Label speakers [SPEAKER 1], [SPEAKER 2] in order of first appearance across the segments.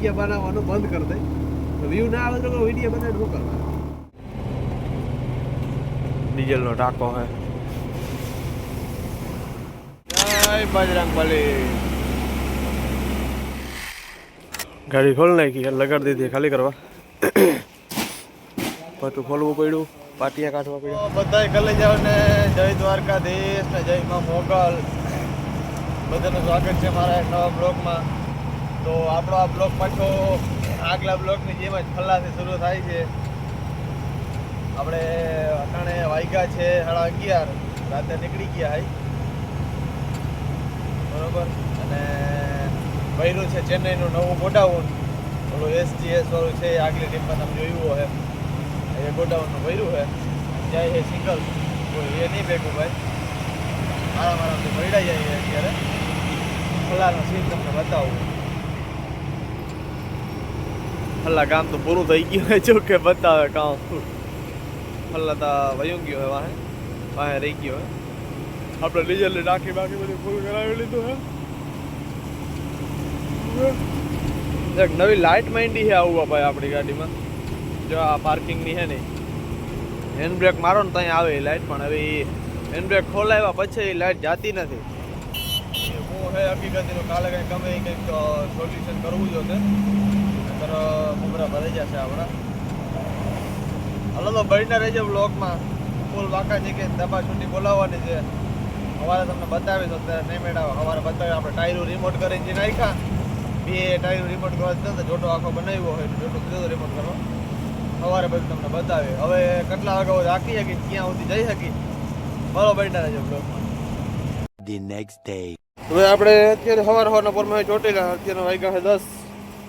[SPEAKER 1] Video બનાવવાનું બંધ કરી દઈ વ્યૂ ના આવે તો વીડિયો બનાવીને શું કરવાનું? ડીઝલનો ટાંકો હે. જય બજરંગ બલી. ગાડી ખોલ નાખી લગાડી દીધી ખાલી કરવા. પાટું ખોલવું પડ્યું પાટિયા કાઢવા પડ્યું.
[SPEAKER 2] બધા ગલે જાવ ને જય દ્વારકાધીશ ને જય માં મોગલ. બધાનું સ્વાગત છે મારા નવા બ્લોગમાં તો આપણો આ બ્લોક પાછો આગલા બ્લોકની જેમ જ ખલ્લાથી શરૂ થાય છે. આપણે અટાણે વાગ્યા છે સાડા અગિયાર. રાતે નીકળી ગયા હાઈ બરોબર? અને ભર્યું છે ચેન્નઈનું નવું ગોડાઉન. ઓલું એસજીએસ વાળું છે આગલી ટીમમાં તમે જોયું હોય એ ગોડાઉનનું ભર્યું છે જાય છે સિંગલ. કોઈ એ નહીં ભેગું ભાઈ. મારા મારાથી ભરડા જાય અત્યારે. ખલાનો સીન તમને બતાવું.
[SPEAKER 1] હલ્લા કામ તો પૂરું થઈ ગયું હે જો કે બતાવે કામ હલ્લા તો વયું ગયો હે વાહે વાહે રહી ગયો હે આપણે ડીઝલ નાખી બાકી બધું પૂરું કરાવી લીધું હે। એક નવી લાઇટ માંડી છે આવું ભાઈ આપણી ગાડીમાં. જો આ પાર્કિંગની છે નહીં હેન્ડ બ્રેક મારો ને ત્યાં આવે એ લાઇટ પણ હવે એ હેન્ડ બ્રેક ખોલાવ્યા પછી એ લાઇટ જાતી નથી.
[SPEAKER 2] એ હું હે, હકીકતીનું કાલે કંઈક ગમે એ કંઈક સોલ્યુશન કરવું જોતે નકર ઉમરા ભરાઈ જશે આપણા. હાલો તો બળીને રહેજો બ્લોકમાં ફૂલ વાંકા છે કે દબા છૂટી બોલાવવાની છે. સવારે તમને બતાવીશ અત્યારે નહીં મેળાવે. સવારે બતાવી આપણે ટાયરું રિમોટ કરીને જે નાખ્યા બે ટાયરું રિમોટ કરવા જ જોટો આખો બનાવ્યો હોય જોટો કીધો રિમોટ કરવા. સવારે બધું તમને બતાવે હવે કેટલા વાગ્યા રાખી શકી ક્યાં સુધી જઈ શકી બરો બેઠા રહેજો બ્લોકમાં
[SPEAKER 3] ધી નેક્સ્ટ ડે
[SPEAKER 1] હવે આપણે અત્યારે સવાર સવારના પોરમાં ચોટેલા અત્યારે વાગ્યા છે દસ.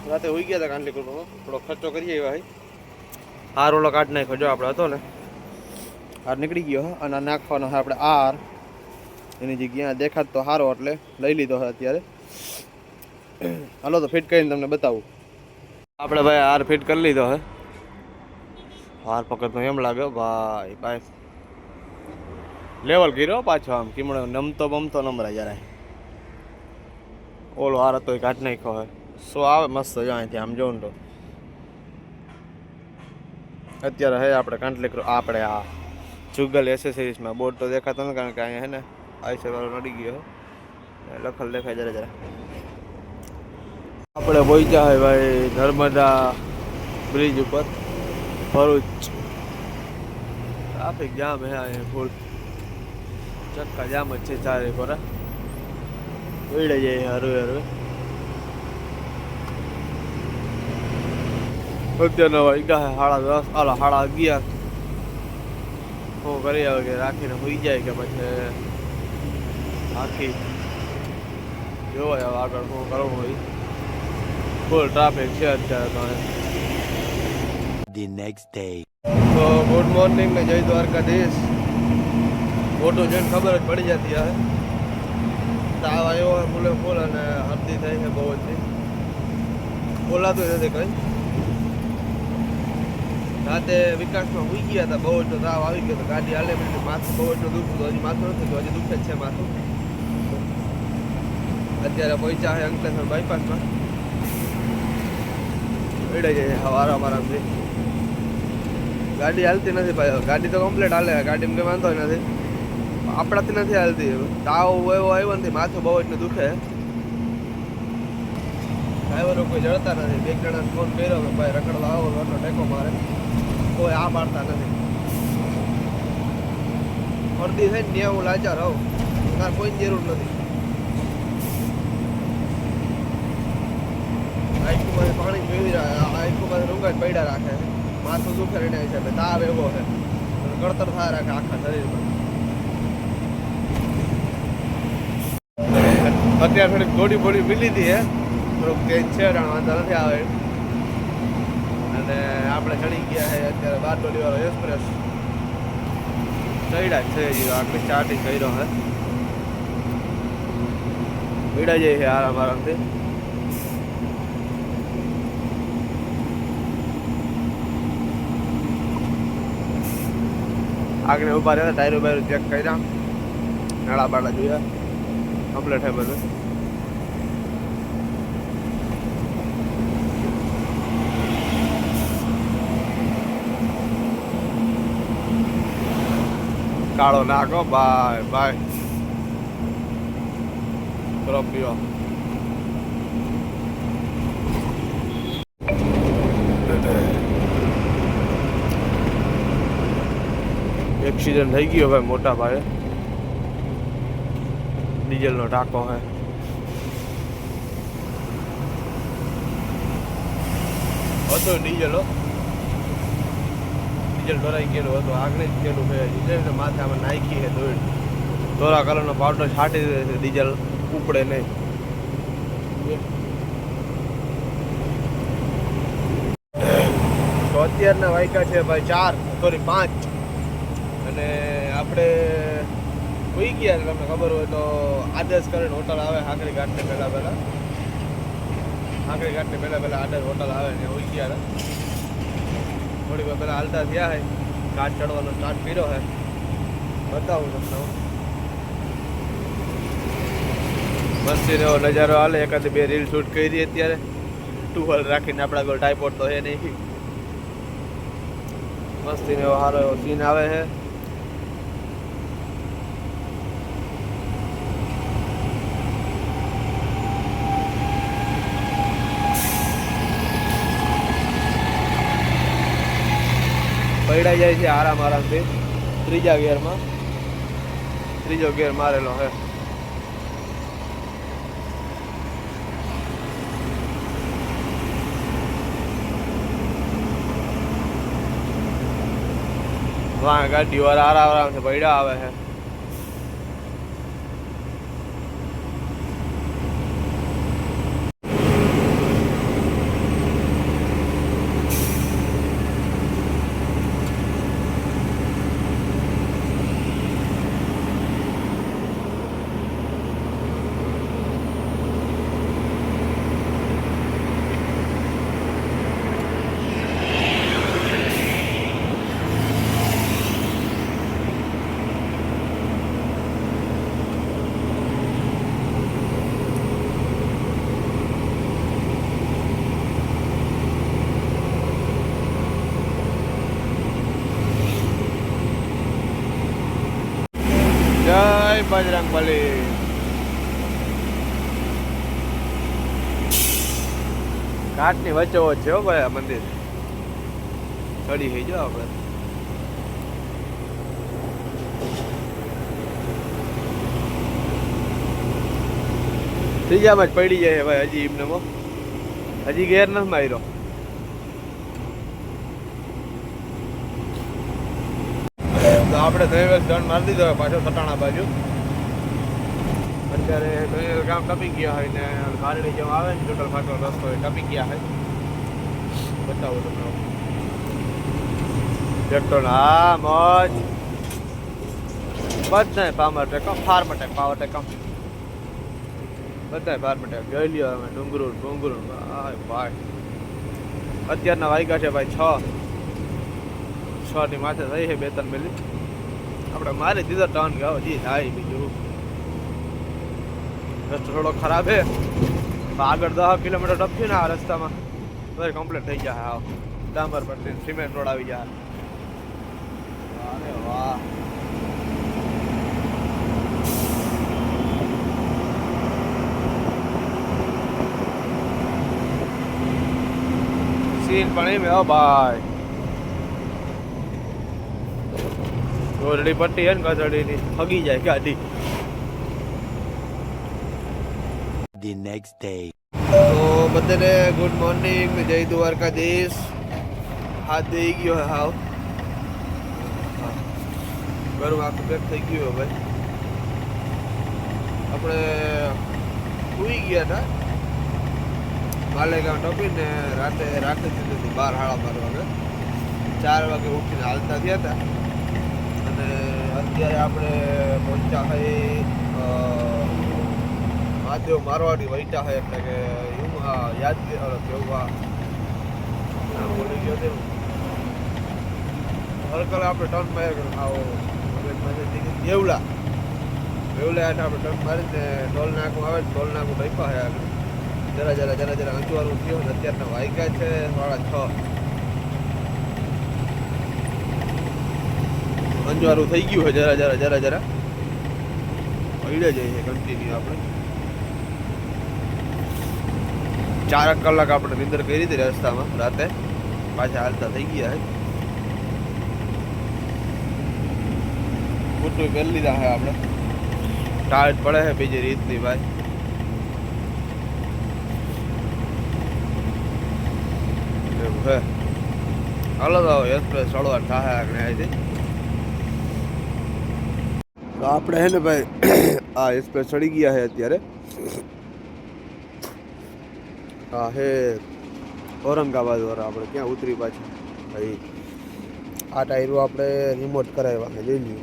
[SPEAKER 1] રાતે હોઈ ગયા હતા કાંડલી કુટુંબમાં થોડો ખર્ચો કરીએ એવા ભાઈ હાર ઓલો કાઢ નાખ્યો, જો આપણે હતો ને. હાર નીકળી ગયો અને નાખવાનો હા આપણે આર એની જગ્યા દેખાત તો સારો એટલે લઈ લીધો હોય અત્યારે. હાલો તો ફિટ કરીને તમને બતાવું. આપણે ભાઈ હાર ફિટ કરી લીધો હે. હાર પકડતો એમ લાગે ભાઈ ભાઈ લેવલ કર્યો પાછો આમ. કીમણો નમતો બમતો નમરા જરાય. ઓલો હાર હતો એ કાઢ નાખ્યો હોય સો આવે મસ્ત જો અહીંથી, આમ જોઉં તો. અત્યારે હે આપણે કાંટલી આપણે આ જુગલ એસેસરીઝમાં બોર્ડ તો દેખાતો નથી કારણ કે અહીંયા હે ને આઈસે વાળો નડી ગયો લખલ દેખાય જરા જરા. આપણે પહોંચ્યા હોય ભાઈ નર્મદા બ્રિજ ઉપર. ભરૂચ. ટ્રાફિક જામ હે અહીંયા ફૂલ. ચક્કા જામ જ છે ચારે પર ઉડે જાય હરવે હરવે. અત્યારના વાગ્યા સાડા દસ આલા સાડા અગિયાર. હું કરી આવે કે રાખીને હોઈ જાય કે પછી આખી જોવાય હવે આગળ શું કરવું હોય. ફૂલ ટ્રાફિક છે અત્યારે તો.
[SPEAKER 3] The next day.
[SPEAKER 1] તો ગુડ મોર્નિંગ ને જય દ્વારકાધીશ. ફોટો જોઈને ખબર જ પડી જતી હવે. તાવ આવ્યો હોય ફૂલે ફૂલ અને હરદી થઈ છે બહુ જ. બોલાતું નથી કંઈ. રાતે વિકાસમાં હોઈ ગયા હતા બહુ જ તાવ આવી ગયો તો ગાડી હાલે મને માથું બહુ એટલું દુખતું હજી માથું નથી હજી દુખે છે માથું. અત્યારે પહોંચ્યા છે અંકલેશ્વર બાયપાસમાં એડે જાય હવારા આરામથી ગાડી હાલતી નથી ભાઈ ગાડી તો કમ્પ્લીટ હાલે ગાડીમાં કંઈ વાંધો નથી. આપણાથી નથી હાલતી તાવ એવો આવ્યો નથી માથું બહુ એટલું દુખે. ડ્રાઈવરો કોઈ જડતા નથી, બે જણા ફોન કર્યો કે ભાઈ રખડવા આવો એટલો ટેકો મારે. કોઈ આ મારતા નથી. અડધી થઈ ને હું લાચાર હોઉં. તાર કોઈ જરૂર નથી. આઈકુમાં પાણી પીવી આઈકુમાં રૂંગા પડ્યા રાખે માથું દુખે એને હિસાબે. તાવ એવો છે. ગળતર થાય રાખે આખા શરીરમાં. અત્યારે થોડીક થોડી બોડી મિલી હતી, હે. થોડુંક ચેન્જ છે વાંધો નથી આવે. અને આપણે ચડી ગયા છે અત્યારે બાર ડોલી વાળો એક્સપ્રેસ ચડ્યા છે આટલી સ્ટાર્ટિંગ કર્યો હે પીડા જઈએ છે આરામ આરામથી આગળ ઊભા રહ્યા, ટાયરો બાયરો ચેક કર્યા. નાળા બાળા જોયા. કમ્પ્લેટ હે બધું. કાળો નાખો બાય બાય બરફ પીવો એક્સિડન્ટ થઈ ગયો ભાઈ, મોટા ભાઈ ડીઝલનો ટાંકો હે. હતો ડીઝલ હો. ડીઝલ ભરાઈ ગયેલું હતું આગળ જ ગયેલું છે. ડીઝલ માથે આમાં નાખી છે દોડ ધોળા કલરનો પાવડર છાંટી દે છે ડીઝલ ઉપડે નહીં. તો અત્યારના વાયકા છે ભાઈ ચાર, સોરી પાંચ. અને આપણે કોઈ ગયા તમને ખબર હોય તો આદર્શ કરીને હોટલ આવે હાકરી ઘાટને પહેલાં પહેલાં. હાકરી ઘાટને પહેલાં પહેલાં આદર્શ હોટલ આવે ને હોઈ ગયા થોડી વાર પહેલાં હાલતા થયા છે ઘાટ ચડવાનો સ્ટાર્ટ કર્યો છે બતાવું તમને હું. મસ્તીનો નજારો હાલે, એકાદી બે રીલ શૂટ કરી અત્યારે. ટુવલ રાખીને આપણા કોઈ ટાઈપોડ તો હે નહીં. મસ્તીનો એવો સારો એવો સીન આવે છે પૈડા જાય છે આરામ આરામથી. ત્રીજા ગિયરમાં ત્રીજો ગિયર મારેલો હે. વાહ ગાડી વાળા આરામ આરામથી પૈડા આવે છે જય બજરંગ બલી ઘાટની વચ્ચે વચ્ચે હો ભાઈ આ મંદિર ચડી થઈ જો આપણે ત્રીજામાં જ પડી જાય ભાઈ હજી એમને હજી ઘેર નથી માર્યો આપણે દરેક દંડ મારી દીધો પાછો સટાણા બાજુ અત્યારે ગામ ટપી ગયા હોય ને મારડી જેમ આવે ને ટોટલ ફાટલો રસ્તો હોય, ટપી ગયા હોય. બતાવો તમને ટ્રેક્ટર હા, મોજ. બધાય Powertrac farm tech power tech બધાય ફાર્મ ટેક જોઈ લ્યો અમે ડુંગરું ડુંગરું. ભાઈ ભાઈ. અત્યારના વાગ્યા છે ભાઈ છ. છ ની માથે થઈ છે બે ત્રણ મિલી આપણે મારી દીધો ટર્ન ગાવ જી, થાય બીજું. રસ્તો થોડો ખરાબ છે. આગળ દસ કિલોમીટર ટપક્યું ને આ રસ્તામાં. તો કમ્પ્લીટ થઈ જાય હાવ ડામર પર સિમેન્ટ રોડ આવી જાય અરે વાહ. સીન પણ એમ હે ભાઈ. ઓરડી પટ્ટી હે ને ગધડીની. ફગી જાય ગાડી.
[SPEAKER 3] The next day.
[SPEAKER 1] તો બધાને ગુડ મોર્નિંગ જય દ્વારકાધીશ. હાથ દઈ ગયો હે હાવ. ઘરું આખું પેક થઈ ગયું હવે. આપણે સુઈ ગયા હતા. માલેગાંવ ટપીને રાતે રાતે દીધી હતી બાર હાળા બાર વાગે ચાર વાગે ઉઠીને હાલતા થયા હતા. અને અત્યારે આપણે પહોંચ્યા હોય મહાદેવ મારવાડી વૈટા હોય એટલે કે એવું હા યાદ કેવું નામ બોલી ગયો તે હરકલ આપણે ટર્ન માર્યો આવો દેવલા દેવલા હાથે આપણે ટર્ન મારીને ટોલ નાકું આવે ટોલ નાકું ડઈપા હે આગળ. જરા જરા જરા જરા અંજવાળું થયું ને અત્યારના વાયકા છે સાડા છ. અંજવારું થઈ ગયું છે જરા જરા જરા જરા. પડ્યા જઈએ કન્ટિન્યુ આપણે. ચારક કલાક આપણે નિંદર કરી હતી રસ્તામાં, રાતે. પાછા હાલતા થઈ ગયા બુટું પહેરી લીધા છે આપણે. ટાયર પડે છે બીજી રીતની ભાઈ. છે. હાલો તો એક્સપ્રેસ ચડવા થાય આગળ અહીંથી. તો આપણે હે ને ભાઈ, આ એક્સપ્રેસ ચડી ગયા છે અત્યારે. હા હે ઔરંગાબાદ વાળા આપણે ક્યાં ઉતરી પાછી? ભાઈ, આ ટાયરો આપણે રિમોટ કરાવ્યા છે, જોઈ લઈએ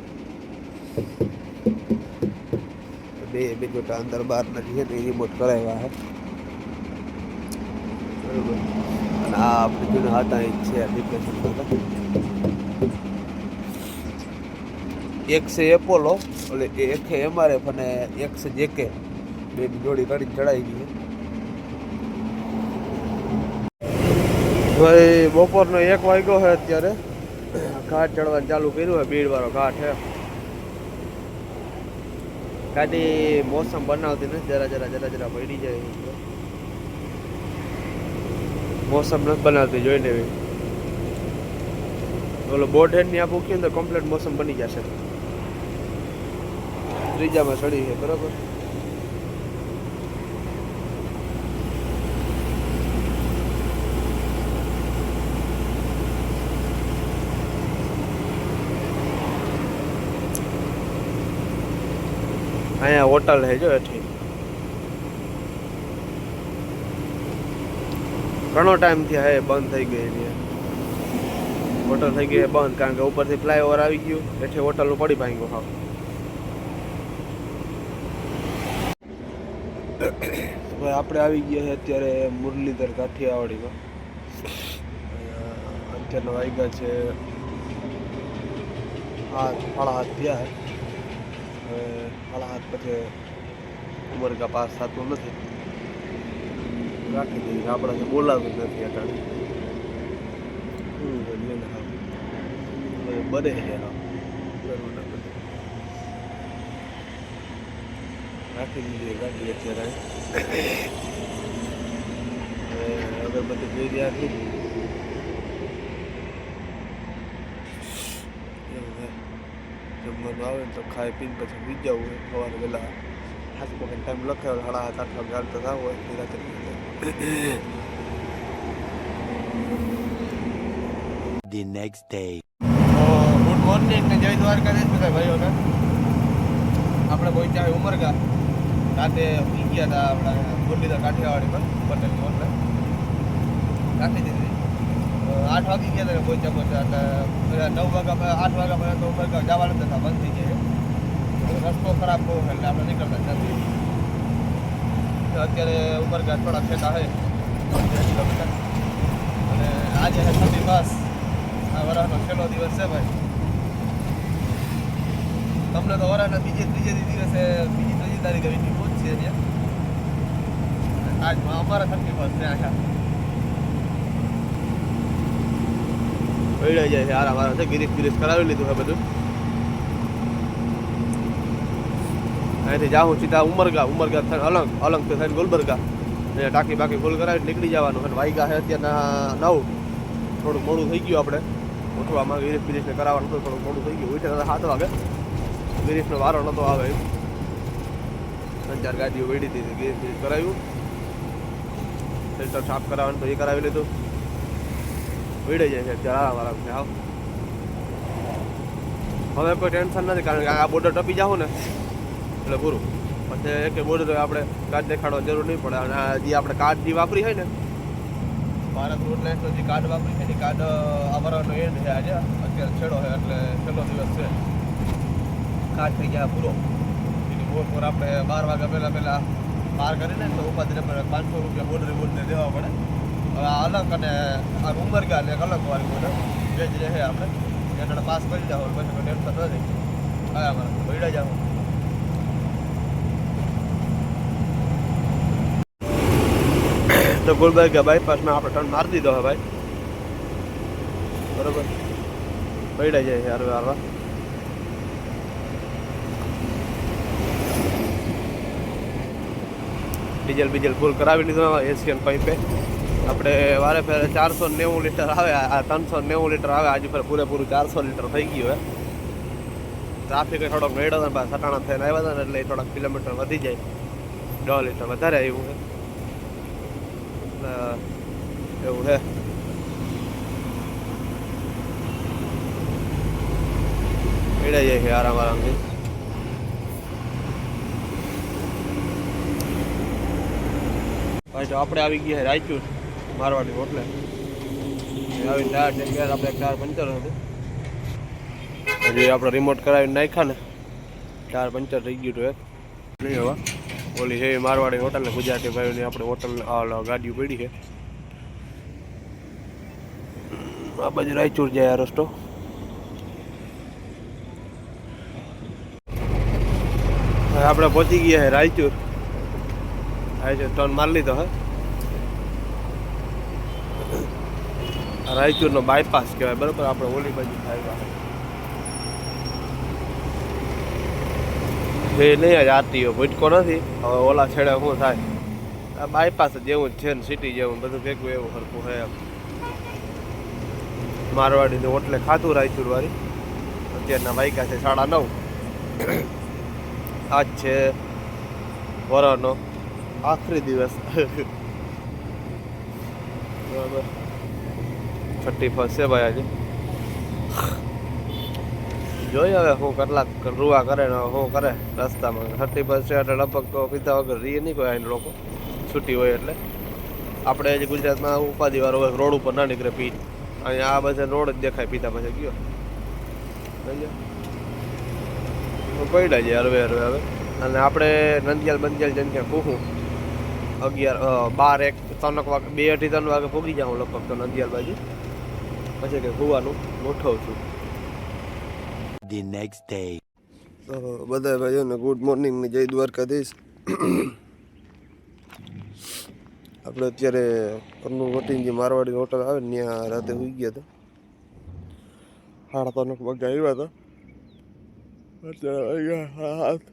[SPEAKER 1] બે બે જોટા અંદર બહાર નથી છે ને રિમોટ કરાવ્યા છે. બરોબર. અને આ આપણે જૂના હતા એ છે હતા. એક છે એપોલો એટલે એક છે એમઆરએફ અને એક છે જેકે બે જોડી કરીને ચડાવી ગઈ ભાઈ, બપોરનો એક વાગ્યો છે અત્યારે. ઘાટ ચડવાનું ચાલુ કર્યું છે ભીડ વાળો ઘાટ છે. ગાડી મોસમ બનાવતી નથી, જરા જરા જરા જરા પડી જાય મોસમ નથી બનાવતી જોઈને એવી ઓલો બોર્ડ હેડની આ ને તો કમ્પ્લીટ મોસમ બની જશે. ત્રીજામાં ચડી છે, બરાબર અહીંયા હોટલ છે જો એઠી ઘણો ટાઈમથી હે બંધ થઈ ગઈ એની. હોટલ થઈ ગઈ બંધ કારણ કે ઉપરથી ફ્લાયઓવર આવી ગયું એટલે હોટલનું પડી ભાંગ્યું, હા. ભાઈ આપણે આવી ગયા છે અત્યારે મુરલીધર કાઠિયાવાડીમાં અત્યારના વાગ્યા છે. હાથ સાડા હાથ થયા છે હવે સાડા હાથ પછી ઉમરગા પાસ થતો નથી. રાખી દઈએ આપણાને બોલાવતું નથી અટાણે બને રાખી દીધી ગાડી અત્યારે. અગરબત્તી જોઈ રહ્યા છું એવું છે આવે ને તો ખાઈ પીને પછી બીજ જવું હોય સવારે વહેલા હાથ પગે ટાઈમ લખાયો સાડા સાત આઠ વાગે હાલતા થવું હોય નિરાતે
[SPEAKER 3] The next day.
[SPEAKER 2] Good morning ને જય દ્વારકાધીશ બધા ભાઈઓને આપણે પહોંચ્યા ઉમરગા. રાતે ગયા હતા આપણે મુરલીધર કાઠિયાવાડી પર પટેલની હોટલે રાખી દીધી આઠ વાગી ગયા હતા પહોંચ્યા પહોંચ્યા. એટલે નવ વાગ્યા આઠ વાગ્યા પહેલાં તો ઉમરગા જવાના હતા બંધ થઈ જાય. રસ્તો ખરાબ બહુ એટલે આપણે નીકળતા જ નથી. અત્યારે ઉમરગા થોડા ફેટા કિલોમીટર. અને આજે છે છઠ્ઠી બસ આ વરાહનો છેલ્લો દિવસ છે ભાઈ. તમને તો વરાહના બીજે ત્રીજે દિવસે બીજી ત્રીજી તારીખે વીટી પહોંચશે ત્યાં આજ અમારા થકી બસ છે આખા.
[SPEAKER 1] પૈડા જાય છે. આરા વારા છે ગિરીશ ગિરીશ કરાવી લીધું છે બધું. અહીંથી જાઉં, સીધા ઉમરગા ઉમરગા અલંગ અલંગથી થઈને ગુલબર્ગા. ને ટાંકી બાકી ફૂલ કરાવી નીકળી જવાનું અને વાઈગા છે અત્યારના નવ. થોડું મોડું થઈ ગયું આપણે. ઉઠવામાં ગિરીશ ગિરીશને કરાવવાનું હતું થોડું મોડું થઈ ગયું. ઉઠે સાત વાગે. ગિરીશનો વારો નહોતો આવે એમ. ત્રણ ચાર ગાડીઓ વેડી હતી ગિરીશ ગિરીશ કરાવ્યું. ફિલ્ટર સાફ કરાવવાનું તો એ કરાવી લીધું. વેડે જાય છે અત્યારે આરામ આરામ છે, આવ. હવે કોઈ ટેન્શન નથી, કારણ કે આ બોર્ડર ટપી જાવ ને, એટલે પૂરું. પછી એક બોર્ડર આપણે કાર્ડ દેખાડવાની જરૂર નહીં પડે. અને જે આપણે કાર્ડ જે વાપરી હોય ને,
[SPEAKER 2] ભારત રોડ લાઈનનો જે કાર્ડ વાપરી છે એ કાર્ડ અમારાનો એન્ડ છે આજે. અત્યારે છેડો છે, એટલે છેલ્લો દિવસ છે. કાર્ડ થઈ ગયા પૂરો. એની બોર પર આપણે બાર વાગ્યા પહેલાં પહેલાં પાર કરીને તો ઉપાધિને પાંચસો રૂપિયા બોર્ડર બોર્ડને દેવા પડે. હવે આ અલગ અને આ ઉમરગા ને અલગ વાળી બોલે. બે જ રહે આપણે. એના પાસ કરી જાવ પછી ટેન્શન ન રહે. હવે અમારે ભઈડા જાવ
[SPEAKER 1] તો ગુલબર્ગા બાયપાસમાં આપણે ટર્ન મારી દીધો હવે ભાઈ. બરોબર? પડ્યા જાય છે હરવા હારવા ડીઝલ બીજલ ફૂલ કરાવી લીધો એશિયન પાઇપે આપણે વારે ફેરે ચારસો નેવું લીટર આવે, આ ત્રણસો નેવું લીટર આવે, આજે ફેર પૂરેપૂરું ચારસો લીટર થઈ ગયું હે. ટ્રાફિક થોડોક નડ્યો ને સટાણા થઈને આવ્યા હતા ને એટલે થોડાક કિલોમીટર વધી જાય. દોઢ લીટર વધારે આવ્યું છે એવું છે મેળા જાય છે આરામ આરામથી. ભાઈ, તો આપણે આવી ગયા રાયચુર. મારવાડી હોટલે આવી ટાયર ચેક ગયા આપણે ટાયર પંચર હતું. હજી આપણે રિમોટ કરાવીને નાખ્યા ને ટાયર પંચર થઈ ગયું હતું એક. નહીં હવે ઓલી છે મારવાડી હોટલ ને ગુજરાતી ભાઈઓની આપણે હોટલ ગાડીઓ પડી છે. આ બાજુ રાયચુર જાય આ રસ્તો. આપણે પહોંચી ગયા છે રાયચુર. રાયચુર ટર્ન મારી લીધો હે. રાયચુરનો બાયપાસ કહેવાય, બરાબર? આપણે ઓલી બાજુ થાય એ નહીં જ આરટીઓ ભૂટકો નથી. હવે ઓલા છેડે શું થાય? આ બાયપાસ જેવું જ છે ને સિટી જેવું બધું ભેગું એવું સરખું છે એમ. મારવાડીને હોટલે ખાતું રાયચુર વાળી અત્યારના વાગ્યા છે સાડા નવ. આજ છે વરાનો આખરી દિવસ. બરાબર. થર્ટી ફર્સ્ટ છે ભાઈ આજે? જોઈએ હવે શું કલાક રૂવા કરે ને શું કરે રસ્તામાં. થર્ટી ફર્સ્ટ છે એટલે લગભગ તો પીધા વગર રીએ નહીં કોઈ આઈને લોકો. છૂટી હોય એટલે. આપણે હજી ગુજરાતમાં ઉપાધિ વાળો હોય, રોડ ઉપર ના નીકળે પી અહીંયા આ બધા રોડ જ દેખાય પીતા પછી, ગયો. પડ્યા છે હરવે હરવે હવે. અને આપણે નંદિયાલ બંદિયાલ જઈને ત્યાં કુહું અગિયાર બાર એક, ત્રણ વાગે બે અઢી ત્રણ વાગે પૂગી જાઉં લગભગ તો નંદિયાલ બાજુ. પછી કે હોવાનું ગોઠવું છું.
[SPEAKER 3] ધી નેક્સ્ટ ડે
[SPEAKER 1] તો બધા ભાઈઓને ગુડ મોર્નિંગ ને જય દ્વારકાધીશ. આપણે અત્યારે પરનું વટીન જે મારવાડી હોટલ આવે ને ત્યાં રાતે સુઈ ગયા હતા. સાડા ત્રણ વાગે આવ્યા હતા. અત્યારે વાગ્યા હાથ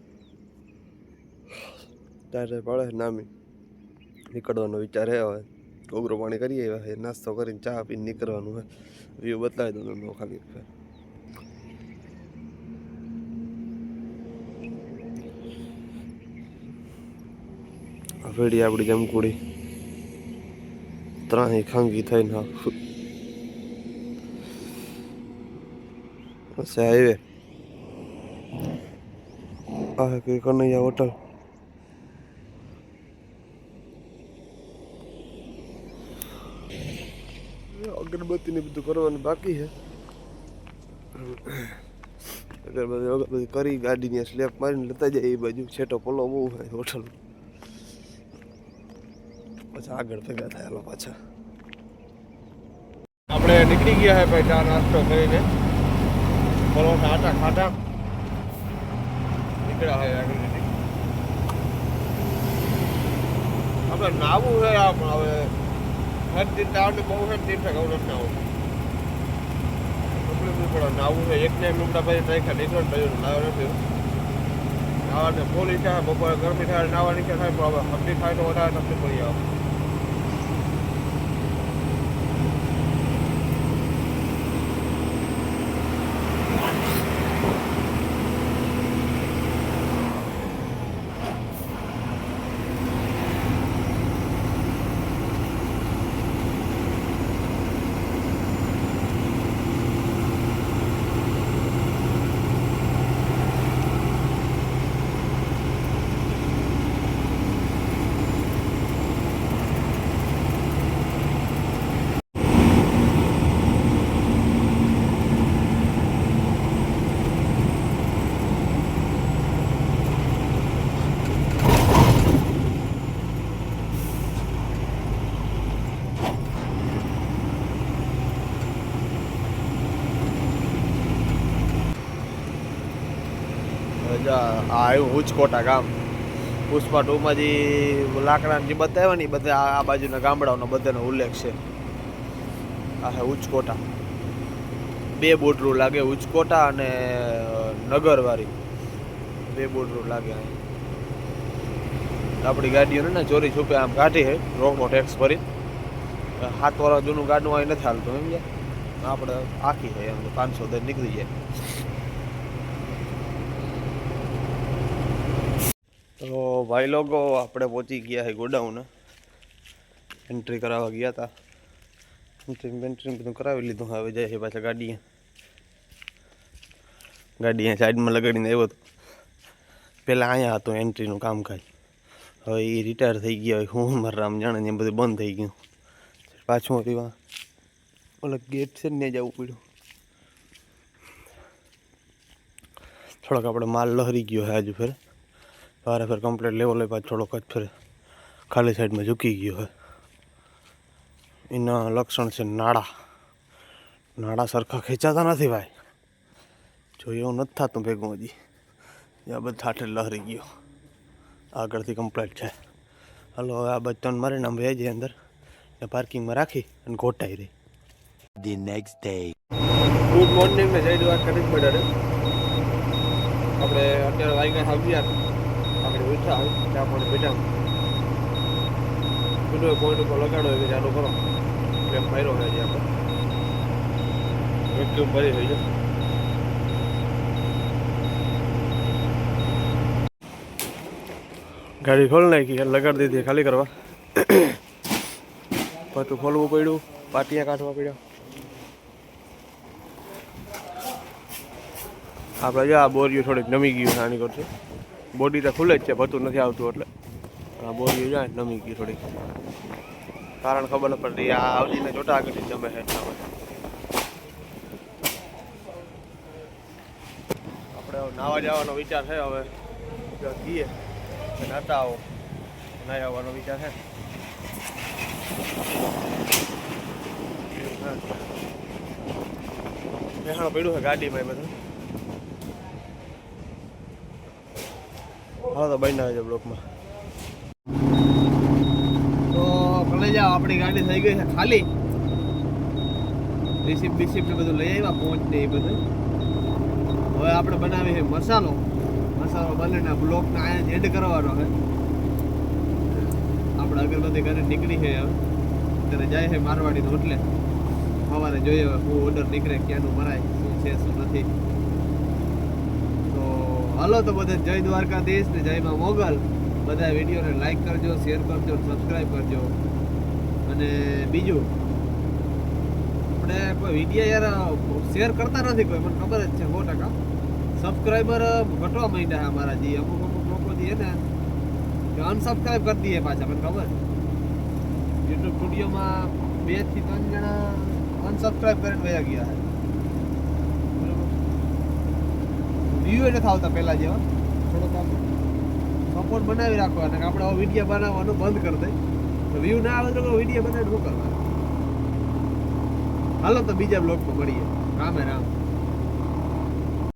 [SPEAKER 1] ત્યારે પડે નામી. નીકળવાનો વિચાર હે હવે કોગરો પાણી કરી આવ્યા છે, નાસ્તો કરીને ચા પીને નીકળવાનું હોય વ્યૂ બતાવી દઉં તમને ખાલી ફેડી આપણી જમકુડી ત્રાહી ખાંગી થઈને હાઈવે. આ કઈ કનૈયા હોટલ અગરબત્તી ને બધું કરવાનું બાકી છે. અગરબત્તી અગરબત્તી કરી ગાડીની સ્લેપ મારીને લેતા જાય એ બાજુ છેટો પલો બહુ હોય હોટલ. પછી આગળ ભેગા થયેલો પાછા. આપણે નીકળી ગયા હે ભાઈ ચા નાસ્તો કરીને. પરોઠા આટા ખાટા. નીકળ્યા હે આગળ આપણે નાવું છે આમ હવે હર દિન નાવને બહુ છે દિન થાય ગૌરવ નાવું તકલીફ પડે, નાવું છે. એક ને લુગડા પછી નાખ્યા નીકળે ને પછી નાવ નથી નાવાને ફૂલ ઈચ્છા બપોરે ગરમી થાય, નાવા નીકળે, થાય હવે ઠંડી થાય તો વધારે તકલીફ પડી આવે આ આવ્યું ઉચકોટા ગામ. પુષ્પા ટુમાં જે લાકડાની જે બતાવ્યા ને બધા આ બાજુના ગામડાઓનો બધાનો ઉલ્લેખ છે. આ હે ઉચકોટા બે બોર્ડરું લાગે ઉચકોટા અને નગરવાળી બે બોર્ડરું લાગે આપણી ગાડીઓને ને ચોરી છુપે આમ કાઢી હે રોકનો ટેક્સ ભરી. સાત વાળા જૂનું ગાડું અહીં નથી હાલતું એમ આપણે આખી છે, એમ પાંચસો દર નીકળી જાય. તો ભાઈ લોકો આપણે પહોંચી ગયા છે ગોડાઉન. એન્ટ્રી કરાવવા ગયા હતા એન્ટ્રી એન્ટ્રી બધું કરાવી લીધું. હવે જાય છે પાછા ગાડીએ. ગાડી અહીંયા સાઈડમાં લગાડીને આવ્યો હતો પહેલાં અહીંયા હતું એન્ટ્રીનું કામકાજ. હવે એ રિટાયર થઈ ગયા હોય. હું મારા રામ જાણે ને બધું બંધ થઈ ગયું. પાછું હતી ઓલા ગેટ છે ને જવું પડ્યું. થોડોક આપણે માલ લહરી ગયો છે આજે ફેર. વારે ફેર કમ્પ્લીટ લેવલ પાછું થોડોક જ ફેર ખાલી સાઈડમાં ઝૂકી ગયો હોય એના લક્ષણ છે નાળા નાળા સરખા ખેંચાતા નથી ભાઈ. જો એવું નથી થતું ભેગું હજી. આ બધા ઠાઠે લહરી ગયો. આગળથી કમ્પ્લીટ છે. હલો હવે આ બચ્ચન મારીને આમ જઈએ અંદર. ને પાર્કિંગમાં રાખી અને ગોટાઈ રહી.
[SPEAKER 3] The next day
[SPEAKER 1] good morning ને જય દ્વારકા કરી પડ્યા આપણે અત્યારે વાગ્યા અગિયાર આપણે બેઠા ત્યાં પણ બેઠા કીધું પોઈન્ટ ઉપર લગાડો એટલે ચાલુ કરો. એટલે ફાયરો હોય છે આપણે વેક્યુમ ભરી થઈ જાય ગાડી ખોલી નાખી લગાડી દીધી, ખાલી કરવા. પાછું ખોલવું પડ્યું, પાટિયા કાઢવા પડ્યા. આપણે આ બોરિયું થોડીક નમી ગયું આની કરશે બોડી તો ખુલે જ છે ભતું નથી આવતું એટલે. આ બોડી જાય નમી ગઈ થોડીક. કારણ ખબર ન પડતી, આ આવજીને જોટા આગળ જમે છે આપણે નાવા જવાનો વિચાર છે હવે. ગીએ નાતા આવો. નાહી આવવાનો વિચાર છે. મેહાણ પડ્યું છે ગાડીમાં બધું. હા, તો બની આવે છે બ્લોકમાં.
[SPEAKER 2] તો ભલે જાઓ આપણી ગાડી થઈ ગઈ છે ખાલી. રિસિપ્ટ ને બધું લઈ આવ્યા પહોંચ ને એ બધું. હવે આપણે બનાવી છે મસાલો. મસાલો બને બ્લોકને અહીંયા એડ કરવાનો છે. આપણે અગરબત્તી ઘરે નીકળી છે હવે. ત્યારે જાય છે મારવાડીનો એટલે સવારે જોઈએ હવે હું ઓર્ડર નીકળે, ક્યાંનું મરાય શું છે, શું નથી. તો હાલો તો બધા જય દ્વારકાધીશ ને જય માં મોગલ. બધા વિડીયોને લાઈક કરજો શેર કરજો સબસ્ક્રાઈબ કરજો. અને બીજું, આપણે કોઈ વીડિયો યાર શેર કરતા નથી કોઈ, મને ખબર જ છે, સો ટકા. સબસ્ક્રાઈબર ઘટવા માંડ્યા અમારા જે અમુક અમુક લોકો જે ને અનસબસ્ક્રાઈબ કરી દઈએ પાછા, મને ખબર. યુટ્યુબ સ્ટુડિયોમાં બેથી ત્રણ જણા અનસબસ્ક્રાઈબ કરીને વયા ગયા છે બરોબર વ્યૂ નથી આવતા પહેલા જેવા. થોડોક આમ સપોર્ટ બનાવી રાખવાના અને આપણે હવે વીડિયો બનાવવાનું બંધ કરી દઈએ. તો વ્યૂ ના આવે તો વીડિયો બનાવી શું કરવા હાલો તો બીજા બ્લોગમાં મળીએ. રામે રામ.